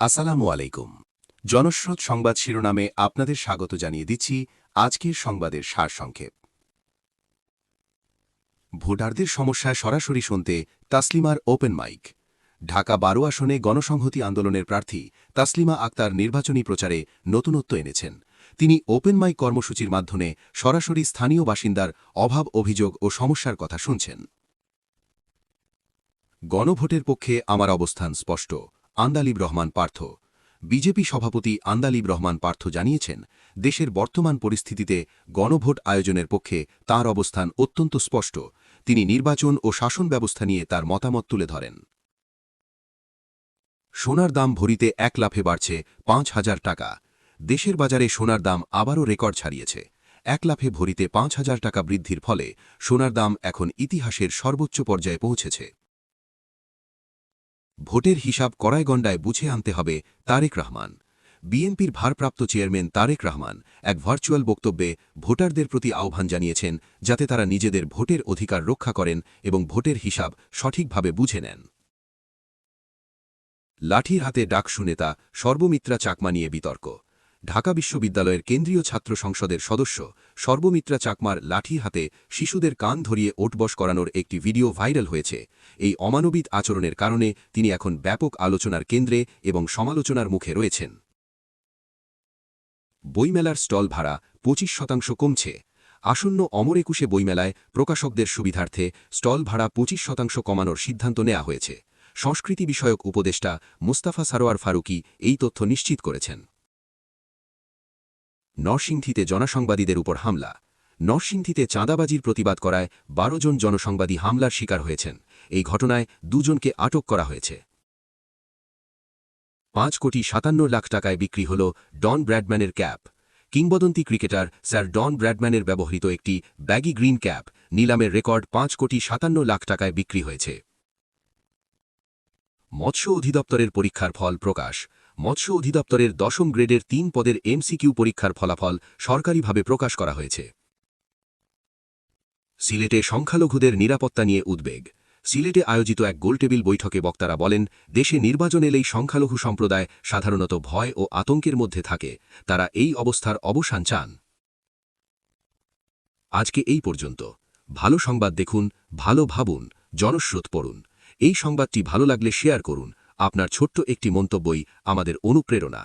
আসসালামু আলাইকুম। জনস্রোত সংবাদ শিরোনামে আপনাদের স্বাগত জানিয়ে দিচ্ছি আজকের সংবাদের সারসংক্ষেপ। ভোটারদের সমস্যায় সরাসরি শুনতে তাসলিমার ওপেন মাইক। ঢাকা বারো আসনে গণসংহতি আন্দোলনের প্রার্থী তাসলিমা আক্তার নির্বাচনী প্রচারে নতুনত্ব এনেছেন। তিনি ওপেন মাইক কর্মসূচির মাধ্যমে সরাসরি স্থানীয় বাসিন্দার অভাব অভিযোগ ও সমস্যার কথা শুনছেন। গণভোটের পক্ষে আমার অবস্থান স্পষ্ট। আন্দালিব রহমান পার্থ। বিজেপি সভাপতি আন্দালিব রহমান পার্থ জানিয়েছেন, দেশের বর্তমান পরিস্থিতিতে গণভোট আয়োজনের পক্ষে তার অবস্থান অত্যন্ত স্পষ্ট। তিনি নির্বাচন ও শাসন ব্যবস্থা নিয়ে তার মতামত তুলে ধরেন। সোনার দাম ভরিতে এক লাফে বাড়ছে পাঁচ হাজার টাকা। দেশের বাজারে সোনার দাম আবারও রেকর্ড ছাড়িয়েছে। এক লাফে ভরিতে পাঁচ হাজার টাকা বৃদ্ধির ফলে সোনার দাম এখন ইতিহাসের সর্বোচ্চ পর্যায়ে পৌঁছেছে। ভোটের হিসাব করায়গণ্ডায় বুঝে আনতে হবে তারেক রহমান। বিএনপির ভারপ্রাপ্ত চেয়ারম্যান তারেক রহমান এক ভার্চুয়াল বক্তব্যে ভোটারদের প্রতি আহ্বান জানিয়েছেন যাতে তারা নিজেদের ভোটের অধিকার রক্ষা করেন এবং ভোটের হিসাব সঠিকভাবে বুঝে নেন। লাঠির হাতে ডাকসু নেতা সর্বমিত্রা চাকমা নিয়ে বিতর্ক। ঢাকা বিশ্ববিদ্যালয়ের কেন্দ্রীয় ছাত্র সংসদের সদস্য সর্বমিত্রা চাকমার লাঠি হাতে শিশুদের কান ধরিয়ে ওটবস করানোর একটি ভিডিও ভাইরাল হয়েছে। এই অমানবিক আচরণের কারণে তিনি এখন ব্যাপক আলোচনার কেন্দ্রে এবং সমালোচনার মুখে রয়েছেন। বইমেলার স্টল ভাড়া পঁচিশ শতাংশ কমছে। আসন্ন অমর একুশে বইমেলায় প্রকাশকদের সুবিধার্থে স্টল ভাড়া পঁচিশ শতাংশ কমানোর সিদ্ধান্ত নেওয়া হয়েছে। সংস্কৃতি বিষয়ক উপদেষ্টা মুস্তাফা সারোয়ার ফারুকি এই তথ্য নিশ্চিত করেছেন। নরসিংথিতে জনসাংবাদীদের উপর হামলা। নরসিংথিতে চাঁদাবাজির প্রতিবাদ করায় বারো জন জনসংবাদী হামলার শিকার হয়েছেন। এই ঘটনায় দুজনকে আটক করা হয়েছে। পাঁচ কোটি সাতান্ন লাখ টাকায় বিক্রি হল ডন ব্র্যাডম্যানের ক্যাপ। কিংবদন্তি ক্রিকেটার স্যার ডন ব্র্যাডম্যানের ব্যবহৃত একটি ব্যাগি গ্রিন ক্যাপ নিলামের রেকর্ড পাঁচ কোটি সাতান্ন লাখ টাকায় বিক্রি হয়েছে। মৎস্য অধিদপ্তরের পরীক্ষার ফল প্রকাশ। মৎস্য অধিদপ্তরের দশম গ্রেডের তিন পদের এমসিকিউ পরীক্ষার ফলাফল সরকারিভাবে প্রকাশ করা হয়েছে। সিলেটে সংখ্যালঘুদের নিরাপত্তা নিয়ে উদ্বেগ। সিলেটে আয়োজিত এক গোলটেবিল বৈঠকে বক্তারা বলেন, দেশে নির্বাচন এলেই সংখ্যালঘু সম্প্রদায় সাধারণত ভয় ও আতঙ্কের মধ্যে থাকে। তারা এই অবস্থার অবসান চান। আজকে এই পর্যন্ত। ভালো সংবাদ দেখুন, ভালো ভাবুন, জনস্রোত পড়ুন। এই সংবাদটি ভালো লাগলে শেয়ার করুন আপনার ছোট্ট একটি মন্তব্যই আমাদের অনুপ্রেরণা।